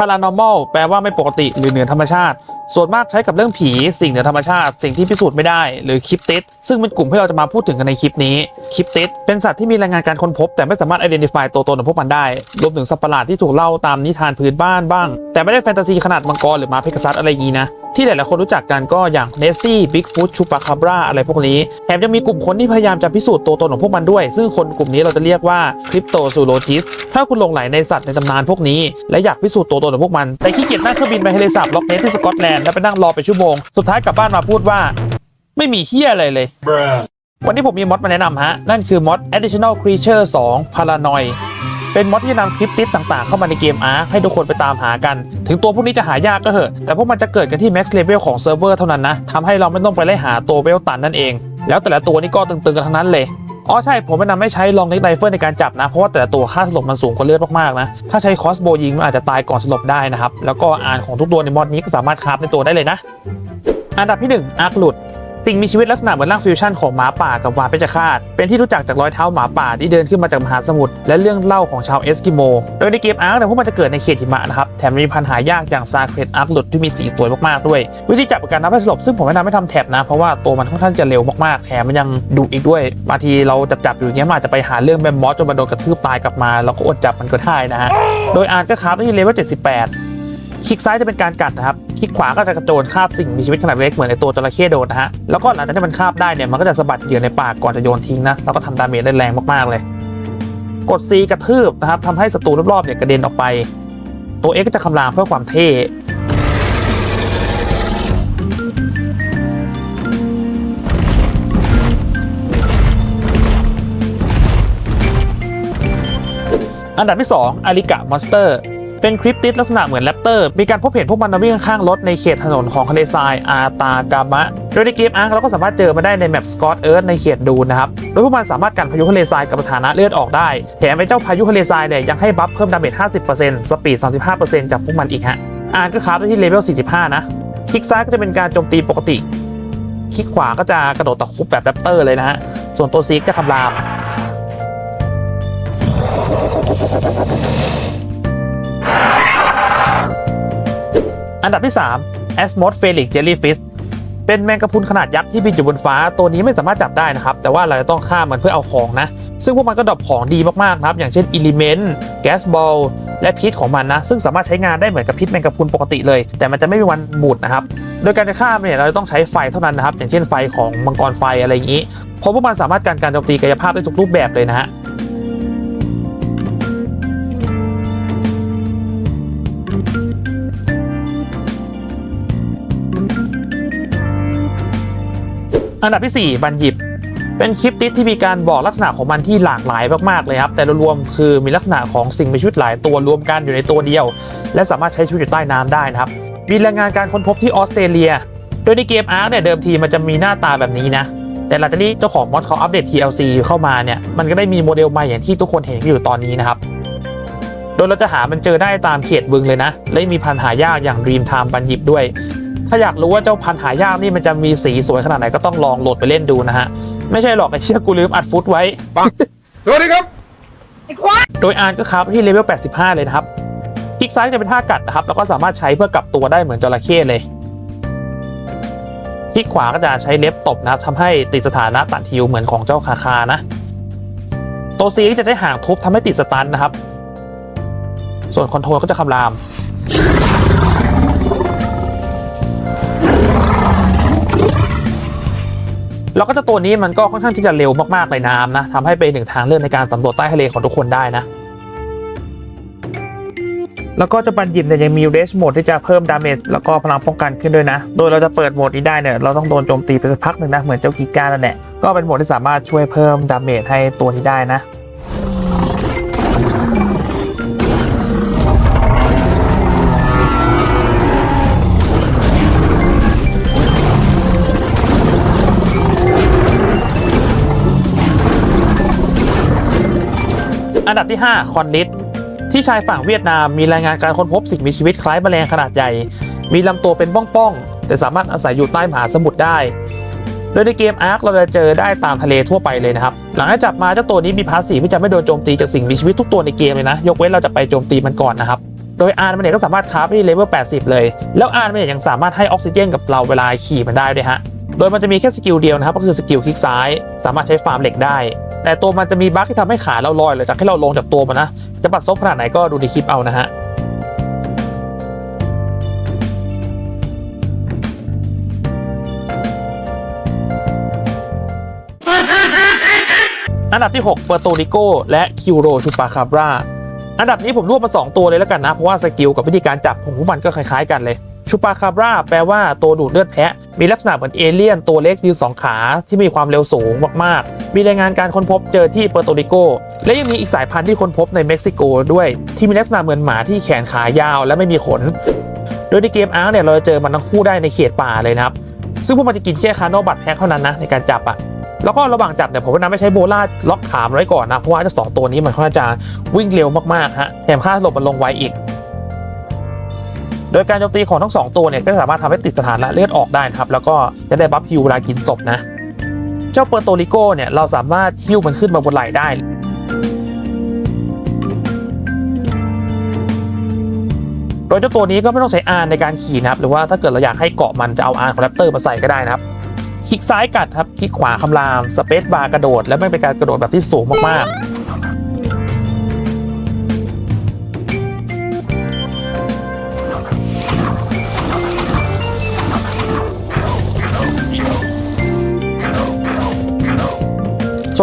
paranormal แปลว่าไม่ปกติหรือเหนือธรรมชาติ ส่วนมากใช้กับเรื่องผีสิ่งเหนือธรรมชาติ สิ่งที่พิสูจน์ไม่ได้หรือคลิปติดซึ่งเป็นกลุ่มที่เราจะมาพูดถึงกันในคลิปนี้คลิปติดเป็นสัตว์ที่มีรายงานการค้นพบ แต่ไม่สามารถ identify ตัวตนของพวกมันได้ รวมถึงสัตว์ประหลาดที่ถูกเล่าตามนิทานพื้นบ้านบ้าง แต่ไม่ได้แฟนตาซีขนาดมังกรหรือม้าเพกาซัสอะไรอย่างนี้นะ ที่หลายๆคนรู้จักกันก็อย่างเนสซี่บิ๊กฟุตชูปาคาบราอะไรพวกนี้แถมยังมีกลุ่มคนที่พยายามจะพิสูจน์ตัวตนของพวกมันด้วย ซึ่งคนกลุ่มนี้เราจะเรียกว่าคริปโตซูโลจิสถ้าคุณหลงไหลในสัตว์ในตำนานพวกนี้ และอยากพิสูจน์ตัวตนของพวกมัน แต่ขี้เกียจนั่งเครื่องบินไปทะเลสาบล็อกเนสที่สกอตแลนด์แล้วไปนั่งรอเป็นชั่วโมงสุดท้ายกลับบ้านมาพูดว่า ไม่มีเฮียอะไรเลย วันนี้ผมมีมอดมาแนะนำฮะนั่นคือมอด Additional Creature 2 Paranoid เป็นมอดที่นำคลิปติดต่างๆ เข้ามาในเกมอาร์ให้ทุกคนไปตามหากัน ถึงตัวพวกนี้จะหายากก็เหอะ แต่พวกมันจะเกิดกันที่ Max Level ของเซิร์ฟเวอร์เท่านั้นนะทำให้เราไม่ต้องไปไล่หาตัวเวลตันนั่นเอง แล้วแต่ละตัวนี่ก็ตึงๆกันทั้งนั้นเลยอ๋อใช่ ผมแนะนำให้ใช้ลองเล็กไ i เฟิลในการจับนะ เพราะว่าแต่ละตัวค่าสลบมันสูงกว่าเลือดมากๆนะ ถ้าใช้คอสโบยิงมันอาจจะตายก่อนสลบได้นะครับ แล้วก็อ่านของทุกตัวในมอดนี้ก็สามารถคราฟในตัวได้เลยนะ อันดับที่ 1 อาร์คหลุด สิ่งมีชีวิตลักษณะเหมือนร่างฟิวชั่นของหมาป่ากับวาเพชฌฆาตเป็นที่รู้จักจากรอยเท้าหมาป่าที่เดินขึ้นมาจากมหาสมุทรและเรื่องเล่าของชาวเอสกิโม โดยในเกมอาร์คเนี่ยพวกมันจะเกิดในเขตหิมะนะครับ แถมมีพันธุ์หายากอย่างซาเครตอาร์คหลุดที่มีสีสวยมากๆด้วย วิธีจับกับการนับให้สลบซึ่งผมแนะนำให้ทำแท็บนะ เพราะว่าตัวมันค่อนข้างจะเร็วมากๆ แถมมันยังดุอีกด้วยบางทีเราจับจับอยู่อย่างเงี้ยมันอาจจะไปหาเรื่องแบมมอสจนมันโดนกระทืบตายกลับมาเราก็อดจับมันก็ได้นะฮะโดยอาร์คก็คราฟได้ที่เลเวล78 คลิกซ้ายจะเป็นการกัดนะครับ คลิกขวาก็จะกระโจนคาบสิ่งมีชีวิตขนาดเล็กเหมือนในตัวจระเข้โดนนะฮะ แล้วก็หลังจากที่มันคาบได้เนี่ยมันก็จะสะบัดเหยื่อในปากก่อนจะโยนทิ้งนะ แล้วก็ทำดาเมจได้แรงมากๆเลย กด C กระทืบนะครับทำให้ศัตรูรอบๆเนี่ยกระเด็นออกไป ตัว X ก็จะคำรามเพื่อความเท่อันดับที่ 2 อาริกะมอนสเตอร์ เป็นคริปติดลักษณะเหมือนแรปเตอร์ มีการพบเห็นพวกมันวิ่งข้างๆรถในเขตถนนของทะเลทรายอาตากามะ โดยในเกมอาร์คเราก็สามารถเจอมาได้ในแมปสกอตเอิร์ธในเขตดูนนะครับ โดยพวกมันสามารถกันพายุทะเลทรายกับสถานะเลือดออกได้ แถมไอ้เจ้าพายุทะเลทรายเนี่ยยังให้บัฟเพิ่มดาเมจ 50%สปีด 35%จากพวกมันอีกฮะ อาร์คก็คราฟได้ที่เลเวล 45 นะ คลิกซ้ายก็จะเป็นการโจมตีปกติ คลิกขวาก็จะกระโดดตะคุบแบบแรปเตอร์เลยนะฮะ ส่วนตัวซีกจะคำราม อันดับที่ 3 a s m o t h p h e l i x Jellyfish เป็นแมงกะพรุนขนาดยักษ์ที่บินอยู่บนฟ้าตัวนี้ไม่สามารถจับได้นะครับ แต่ว่าเราจะต้องฆ่ามันเพื่อเอาของนะ ซึ่งพวกมันก็ดรอปของดีมากๆนะครับ อย่างเช่น Element Gas Ball และพิษของมันนะ ซึ่งสามารถใช้งานได้เหมือนกับพิษแมงกะพรุนปกติเลย แต่มันจะไม่มีวันบูดนะครับ โดยการจะฆ่ามันเนี่ยเราจะต้องใช้ไฟเท่านั้นนะครับ อย่างเช่นไฟของมังกรไฟอะไรอย่างนี้เพราะพวกมันสามารถการการโจมตีกายภาพได้ทุกรูปแบบเลยนะฮะ อันดับที่ 4 บันหยิบ เป็นคลิปติดที่มีการบอกลักษณะของมันที่หลากหลายมากๆเลยครับ แต่รวมๆคือมีลักษณะของสิ่งมีชีวิตหลายตัวรวมกันอยู่ในตัวเดียว และสามารถใช้ชีวิตอยู่ใต้น้ำได้นะครับ มีรายงานการค้นพบที่ออสเตรเลีย โดยในเกมอาร์คเนี่ยเดิมทีมันจะมีหน้าตาแบบนี้นะ แต่หลังจากที่เจ้าของมอดเขาอัปเดต TLC เข้ามาเนี่ย มันก็ได้มีโมเดลใหม่อย่างที่ทุกคนเห็นอยู่ตอนนี้นะครับ โดยเราจะหามันเจอได้ตามเขตบึงเลยนะ และมีพันธุ์หายากอย่าง Dream Time บันหยิบด้วย ถ้าอยากรู้ว่าเจ้าพันธุ์หายากนี่มันจะมีสีสวยขนาดไหนก็ต้องลองโหลดไปเล่นดูนะฮะ ไม่ใช่หรอกไอ้เชี่ยกูลืมอัดฟุตไว้สวัสดีครับโดยอาร์ก็ครับที่เลเวล 85 เลยนะครับคลิกซ้ายจะเป็นท่ากัดนะครับ แล้วก็สามารถใช้เพื่อกลับตัวได้เหมือนจระเข้เลยคลิกขวาก็จะใช้เล็บตบนะครับทำให้ติดสถานะตัดทิวเหมือนของเจ้าคาคานะ ตัวซีจะได้ห่างทุบทำให้ติดสตันนะครับ ส่วนคอนโทรลก็จะคำราม แล้วก็เจ้าตัวนี้มันก็ค่อนข้างที่จะเร็วมากๆในน้ำนะทำให้เป็นหนึ่งทางเลือกในการสำรวจใต้ทะเลของทุกคนได้นะแล้วก็เจะบันยิมเนี่ยยังมีเรสโหมดที่จะเพิ่มดาเมจแล้วก็พลังป้องกันขึ้นด้วยนะ โดยเราจะเปิดโหมดนี้ได้เนี่ยเราต้องโดนโจมตีไปสักพักหนึ่งนะเหมือนเจ้ากีก้านั่นแหละก็เป็นโหมดที่สามารถช่วยเพิ่มดาเมจให้ตัวนี้ได้นะ อันดับที่ 5 คอนนิดที่ชายฝั่งเวียดนามมีรายงานการค้นพบสิ่งมีชีวิตคล้ายแมลงขนาดใหญ่ มีลำตัวเป็นป้องๆ แต่สามารถอาศัยอยู่ใต้มหาสมุทรได้ โดยในเกมอาร์คเราจะเจอได้ตามทะเลทั่วไปเลยนะครับ หลังจากจับมาเจ้าตัวนี้มีพาสซีฟที่จะไม่โดนโจมตีจากสิ่งมีชีวิตทุกตัวในเกมเลยนะ ยกเว้นเราจะไปโจมตีมันก่อนนะครับ โดยอาร์มันเนี่ยก็สามารถคราฟที่เลเวล 80 เลย แล้วอาร์มันเนี่ยยังสามารถให้ออกซิเจนกับเราเวลาขี่มันได้ด้วยฮะ โดยมันจะมีแค่สกิลเดียวนะครับ ก็คือสกิลคลิกซ้าย สามารถใช้ฟาร์มเหล็กได้ แต่ตัวมันจะมีบั๊กที่ทำให้ขาเราลอยเลยจากที่เราลงจากตัวมันนะ จะปัดซบขนาดไหนก็ดูในคลิปเอานะฮะอันดับที่ 6 เปอร์โตริโก และคิวโรชูปาคาบราอันดับนี้ผมรวบมา 2 ตัวเลยแล้วกันนะ เพราะว่าสกิลกับวิธีการจับของพวกมันก็คล้ายๆกันเลย ชูปาคาบราแปลว่าตัวดูดเลือดแพะ มีลักษณะเหมือนเอเลี่ยนตัวเล็กยืนสองขาที่มีความเร็วสูงมากๆ มีรายงานการค้นพบเจอที่เปอร์โตริโก และยังมีอีกสายพันธุ์ที่ค้นพบในเม็กซิโกด้วย ที่มีลักษณะเหมือนหมาที่แขนขายาวและไม่มีขน โดยในเกมอาร์เนี่ยเราจะเจอมันทั้งคู่ได้ในเขตป่าเลยนะครับ ซึ่งพวกมันจะกินแค่คาร์โนบัตแพ็คเท่านั้นนะในการจับอะแล้วก็ระหว่างจับเนี่ยผมแนะนำให้ใช้โบล่าล็อกขามไว้ก่อนนะเพราะว่าเจ้าสองตัวนี้มันค่อนข้างจะวิ่งเร็วมากๆฮะแถมค่าสลบมันลงไวอีก โดยการโจมตีของทั้งสองตัวเนี่ยก็สามารถทำให้ติดสถานะเลือดออกได้ครับแล้วก็จะได้บัฟฮิวเวลากินศพนะ เจ้าเปอร์โตริโกเนี่ยเราสามารถฮิวมันขึ้นมาบนไหล่ได้โดยเจ้าตัวนี้ก็ไม่ต้องใช้อานในการขี่นะครับหรือว่าถ้าเกิดเราอยากให้เกาะมันจะเอาอานของแรปเตอร์มาใส่ก็ได้นะครับคลิกซ้ายกัดครับคลิกขวาคำรามสเปซบาร์กระโดด และไม่เป็นการกระโดดแบบที่สูงมากๆ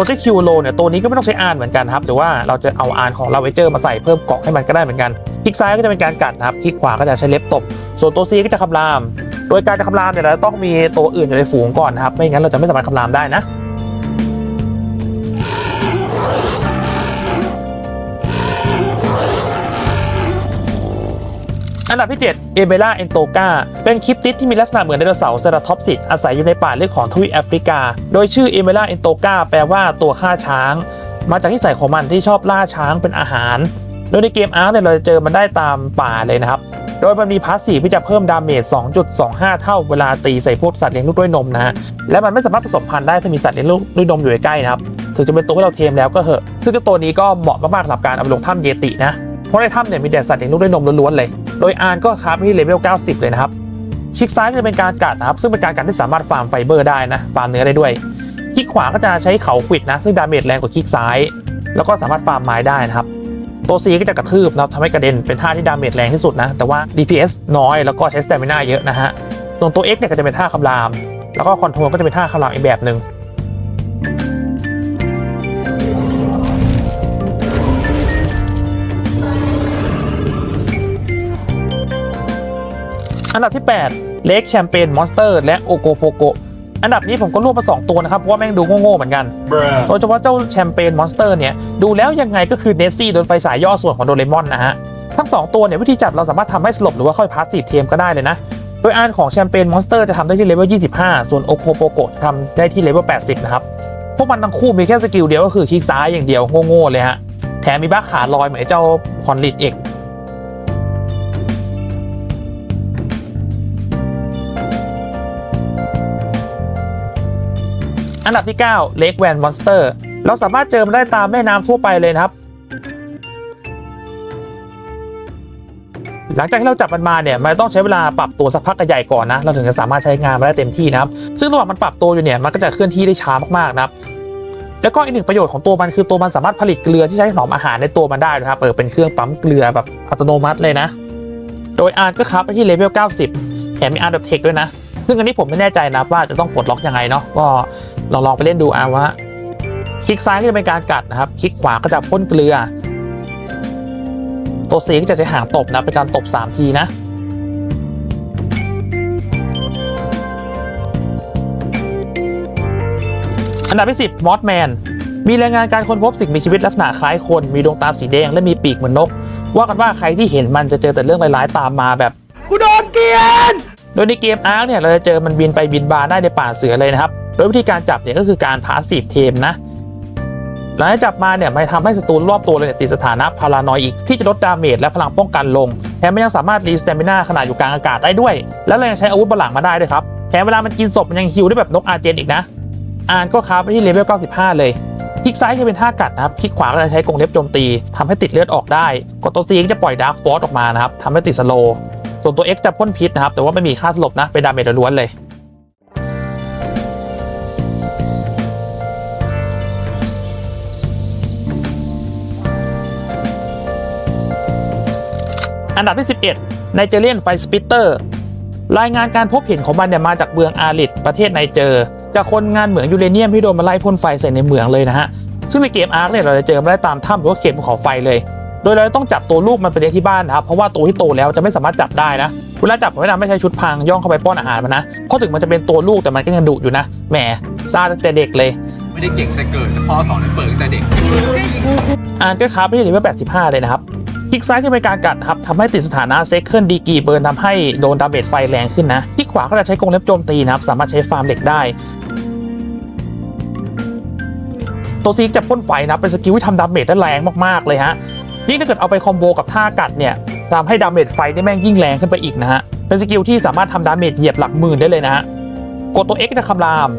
ส่วนที่คิวโลเนี่ยตัวนี้ก็ไม่ต้องใช้อานเหมือนกันครับแต่ว่าเราจะเอาอานของลาเวเจอร์มาใส่เพิ่มเกาะให้มันก็ได้เหมือนกันคลิกซ้ายก็จะเป็นการกัดนะครับคลิกขวาก็จะใช้เล็บตบ ส่วนตัวซีก็จะคำราม โดยการจะคำรามเนี่ยเราต้องมีตัวอื่นอยู่ในฝูงก่อนนะครับไม่งั้นเราจะไม่สามารถคำรามได้นะ ดับที่ 7 เอเบล่าเอนโตกาเป็นคลิปติดที่มีลักษณะเหมือนไดโนเสาร์เซราทอปซิสอาศัยอยู่ในป่าลึกของทวีปแอฟริกา โดยชื่อเอเบล่าเอนโตกาแปลว่าตัวฆ่าช้าง มาจากนิสัยของมันที่ชอบล่าช้างเป็นอาหาร โดยในเกมอาร์คเนี่ยเราจะเจอมันได้ตามป่าเลยนะครับ โดยมันมีพาสซีฟที่จะเพิ่มดาเมจ 2.25 เท่าเวลาตีใส่พวกสัตว์เลี้ยงลูกด้วยนมนะฮะ และมันไม่สามารถผสมพันธุ์ได้ถ้ามีสัตว์เลี้ยงลูกด้วยนมอยู่ใกล้นะครับ ถึงจะเป็นตัวที่เราเทมแล้วก็เหอะ ซึ่งเจ้าตัวนี้ก็เหมาะมากๆสำหรับการเอาไปลงถ้ำเยตินะ เพราะในถ้ำเนี่ยมีแต่สัตว์เลี้ยงลูกด้วยนมล้วนๆเลย โดยอานก็คราฟที่เลเวล 90 เลยนะครับคลิกซ้ายก็จะเป็นการกัดนะครับ ซึ่งเป็นการกัดที่สามารถฟาร์มไฟเบอร์ได้นะ ฟาร์มเนื้อได้ด้วยคลิกขวาก็จะใช้เขาขวิดนะ ซึ่งดาเมจแรงกว่าคลิกซ้าย แล้วก็สามารถฟาร์มไม้ได้นะครับ ตัว C ก็จะกระทืบนะครับทำให้กระเด็นเป็นท่าที่ดาเมจแรงที่สุดนะ แต่ว่า DPS น้อยแล้วก็ใช้สเตมินาเยอะนะฮะส่วนตัว X เนี่ยก็จะเป็นท่าคำราม แล้วก็คอนโทรลก็จะเป็นท่าคำรามอีกแบบหนึ่ง อันดับที่ 8 เล็กแชมเปญมอนสเตอร์และโอโกโปโกอันดับนี้ผมก็รวบมา 2 ตัวนะครับ เพราะว่าแม่งดูโง่ๆเหมือนกัน Bruh. โดยเฉพาะเจ้าแชมเปญมอนสเตอร์เนี่ย ดูแล้วยังไงก็คือเนสซี่โดนไฟสายย่อส่วนของโดเรมอนนะฮะ ทั้ง 2 ตัวเนี่ย วิธีจับเราสามารถทำให้สลบหรือว่าค่อยพาสซีฟเทมก็ได้เลยนะ โดยอันของแชมเปญมอนสเตอร์จะทำได้ที่เลเวล 25 ส่วนโอโคโปโกทำได้ที่เลเวล 80 นะครับ พวกมันทั้งคู่มีแค่สกิลเดียวก็คือคลิกซ้ายอย่างเดียวโง่ๆเลยฮะ แถมมีบ้าขาลอยเหมือนไอ้เจ้าคอนลิดเอก อันดับที่ 9 Lake Van Monster เราสามารถเจอมันได้ตามแม่น้ำทั่วไปเลยนะครับ หลังจากที่เราจับมันมาเนี่ยมันต้องใช้เวลาปรับตัวสักพักใหญ่ก่อนนะ เราถึงจะสามารถใช้งานมันได้เต็มที่นะครับ ซึ่งระหว่างมันปรับตัวอยู่เนี่ยมันก็จะเคลื่อนที่ได้ช้ามากๆนะครับแล้วก็อีกหนึ่งประโยชน์ของตัวมันคือตัวมันสามารถผลิตเกลือที่ใช้ถนอมอาหารในตัวมันได้นะครับเออเป็นเครื่องปั๊มเกลือแบบอัตโนมัติเลยนะ โดยอาร์ก็ครับไปที่เลเวล 90 แถมมีอาร์แบบเทคด้วยนะ ซึ่งอันนี้ผมไม่แน่ใจนะว่าจะต้องปลดล็อกยังไงเนาะก็ลองลองไปเล่นดูเอาว่าคลิกซ้ายก็จะเป็นการกัดนะครับ คลิกขวาก็จะพ่นเกลือ ตัวซีก็จะใช้หางตบนะเป็นการตบ 3 ทีนะอันดับที่ 10มอสแมน มีรายงานการค้นพบสิ่งมีชีวิตลักษณะคล้ายคน มีดวงตาสีแดงและมีปีกเหมือนนก ว่ากันว่าใครที่เห็นมันจะเจอแต่เรื่องร้ายๆตามมาแบบ กูโดนเกลียน ดยในเกมอาร์คเนี่ยเราจะเจอมันบินไปบินมาได้ในป่าเสือเลยนะครับ โดยวิธีการจับเนี่ยก็คือการพาสซีฟเทมนะหลังจากจับมาเนี่ยมันทำให้ศัตรูรอบตัวเลยเนี่ยติดสถานะพารานอยอีกที่จะลดดาเมจและพลังป้องกันลงแถมมันยังสามารถรีสเตมิน่าขณะอยู่กลางอากาศได้ด้วย และเรายังใช้อาวุธบนหลังมาได้ด้วยครับแถมเวลามันกินศพมันยังฮิวได้แบบนกอาเจนอีกนะอ่านก็คราไปที่เลเวล95 เลยคลิกซ้ายจะเป็นท่ากัดนะครับคลิกขวาก็จะใช้กรงเล็บโจมตีทำให้ติดเลือดออกได้กดตัว C ก็จะปล่อยดาร์คฟอร์ออกมานะครับทำให้ติดสโล ส่วนตัว X จะพ่นพิษนะครับ แต่ว่าไม่มีค่าสลบนะ เป็นดาเมจล้วนเลยอันดับที่ 11 ไนเจเรียนไฟสปิเตอร์ รายงานการพบเห็นของมันเนี่ยมาจากเมืองอาริดประเทศไนเจอร์จากคนงานเหมืองยูเรเนียมที่โดนมาไล่พ่นไฟใส่ในเหมืองเลยนะฮะ ซึ่งในเกมอาร์คเนี่ยเราจะเจอมาได้ตามถ้ำหรือว่าเขตภูเขาไฟเลย ดยเราต้องจับตัวลูกมันไปเลี้ยงที่บ้านนะครับเพราะว่าตัวที่โตแล้วจะไม่สามารถจับได้นะเวลาจับผมแนะนำไม่ใช้ชุดพรางย่องเข้าไปป้อนอาหารมันนะเพราะถึงมันจะเป็นตัวลูกแต่มันก็ยังดุอยู่นะแหมซาตั้งแต่เด็กเลย ไม่ได้เก่งแต่เกิดแต่พ่อสอนให้เปิดตั้งแต่เด็กอ่านก็คราฟไม่ได้เลเวล85 เลยนะครับคลิกซ้ายจะเป็นการกัดครับทำให้ติดสถานะเซคเคิลดีกีเบิร์นทำให้โดนดาเมจไฟแรงขึ้นนะคลิกขวาก็จะใช้กรงเล็บโจมตีนะครับสามารถใช้ฟาร์มเหล็กได้ตัวซีกจะพ่นไฟนะครับเป็นสกิลที่ทำดาเมจได้แรงมากๆเลยฮะ ยิ่งถ้าเกิดเอาไปคอมโบกับท่ากัดเนี่ยทำให้ดาเมจไฟได้แม่งยิ่งแรงขึ้นไปอีกนะฮะ เป็นสกิลที่สามารถทำดาเมจเหยียบหลักหมื่นได้เลยนะฮะ กดตัว X จะคำราม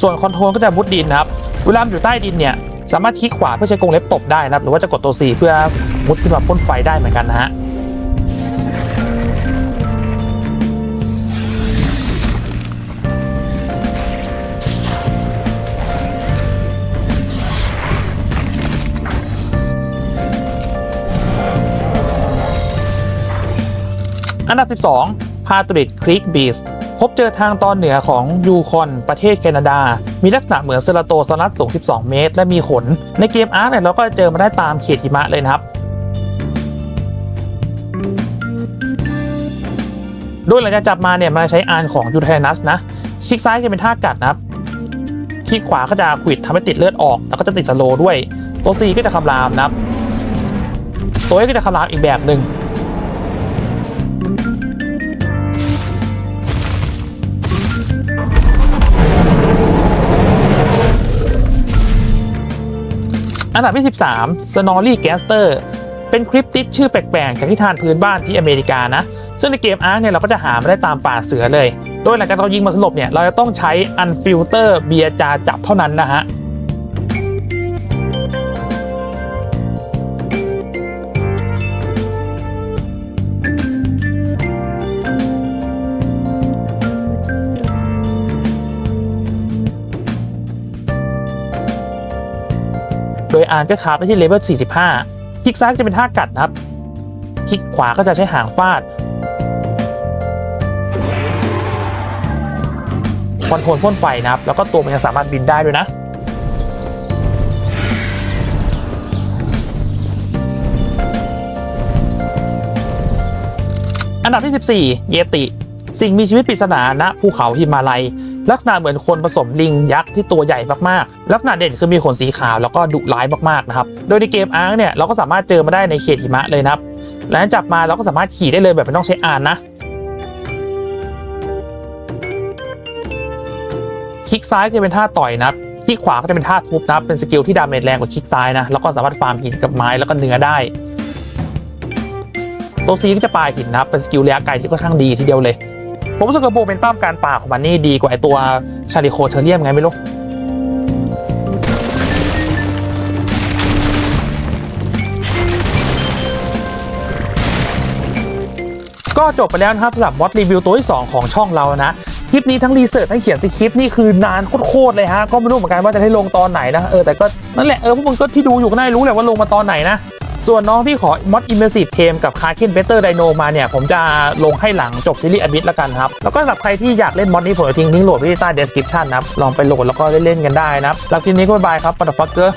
ส่วนคอนโทรลก็จะมุดดินนะครับ เวลามันอยู่ใต้ดินเนี่ยสามารถคลิกขวาเพื่อใช้กรงเล็บตบได้นะครับ หรือว่าจะกดตัว C เพื่อมุดขึ้นมาพ่นไฟได้เหมือนกันนะฮะ อันดับ 12 พาตริดครีกบีสพบเจอทางตอนเหนือของยูคอนประเทศแคนาดา มีลักษณะเหมือนเซราโตซอรัสสูง 12 เมตร และมีขน ในเกมอาร์ตเนี่ยเราก็เจอมาได้ตามเขตหิมะเลยนะครับ โดยหลังจากจับมาเนี่ยมาใช้อานของยูเทนัสนะ คลิกซ้ายจะเป็นท่ากัดนะครับ คลิกขวาก็จะขวิดทำให้ติดเลือดออก แล้วก็จะติดสโลด้วย ตัว C ก็จะคำรามนะครับ ตัว A ก็จะคำรามอีกแบบหนึ่ง อันดับที่ 13 Snorri g a s t e r เป็นคริปติดชื่อแปลกๆจากที่ทานพื้นบ้านที่อเมริกานะ ซึ่งในเกมอาร์คเนี่ยเราก็จะหามาได้ตามป่าเสือเลย โดยหลังจากเรายิงมาสลบเนี่ยเราจะต้องใช้อันฟิลเตอร์เบียร์จาจับเท่านั้นนะฮะ โดยอาร์นก็คาฟได้ที่เลเวล 45 คลิกซ้ายจะเป็นท่ากัดนะครับ คลิกขวาก็จะใช้หางฟาดคอนโทรลพ่นไฟนะครับ แล้วก็ตัวมันยังสามารถบินได้ด้วยนะอันดับที่ 14 เยติ สิ่งมีชีวิตปริศนาณภูเขาหิมาลัย ลักษณะเหมือนคนผสมลิงยักษ์ที่ตัวใหญ่มากๆ ลักษณะเด่นคือมีขนสีขาวแล้วก็ดุร้ายมากๆนะครับ โดยในเกมอาร์คเนี่ยเราก็สามารถเจอมาได้ในเขตหิมะเลยนะครับหลังจากจับมาเราก็สามารถขี่ได้เลยแบบไม่ต้องใช้อานนะ คลิกซ้ายจะเป็นท่าต่อยนะครับคลิกขวาก็จะเป็นท่าทุบนะครับ เป็นสกิลที่ดาเมจแรงกว่าคลิกซ้ายนะ แล้วก็สามารถฟาร์มหินกับไม้แล้วก็เนื้อได้ตัวซีก็จะปาหินนะครับ เป็นสกิลระยะไกลที่ค่อนข้างดีทีเดียวเลย ผมรู้สึกว่าโบเป็นต้ามการป่าของมันนี่ดีกว่าไอตัวชาริโคเทอเรียมไงไม่รู้ก็จบไปแล้วนะครับสำหรับมอดรีวิวตัวที่ 2 ของช่องเรานะ คลิปนี้ทั้งรีเสิร์ชทั้งเขียนสคริปต์นี่คือนานโคตรเลยฮะ ก็ไม่รู้เหมือนกันว่าจะได้ลงตอนไหนนะ เออแต่ก็นั่นแหละ เออพวกมึงก็ที่ดูอยู่ก็น่ารู้แหละว่าลงมาตอนไหนนะ ส่วนน้องที่ขอมอดอิมเมอร์ซีฟเทมกับคา r เคนเบเตอร์ไดโนมาเนี่ย ผมจะลงให้หลังจบซีรีส์อบิทละกันครับ แล้วก็สำหรับใครที่อยากเล่นมอดนี้ผมจะทิ้งลิงก์โหลดไว้ที่ใต้ description นะครับ ลองไปโหลดแล้วก็เล่นๆกันได้นะครับแล้วคลิปนี้ก็บายบายครับปัตตฟักเกอร์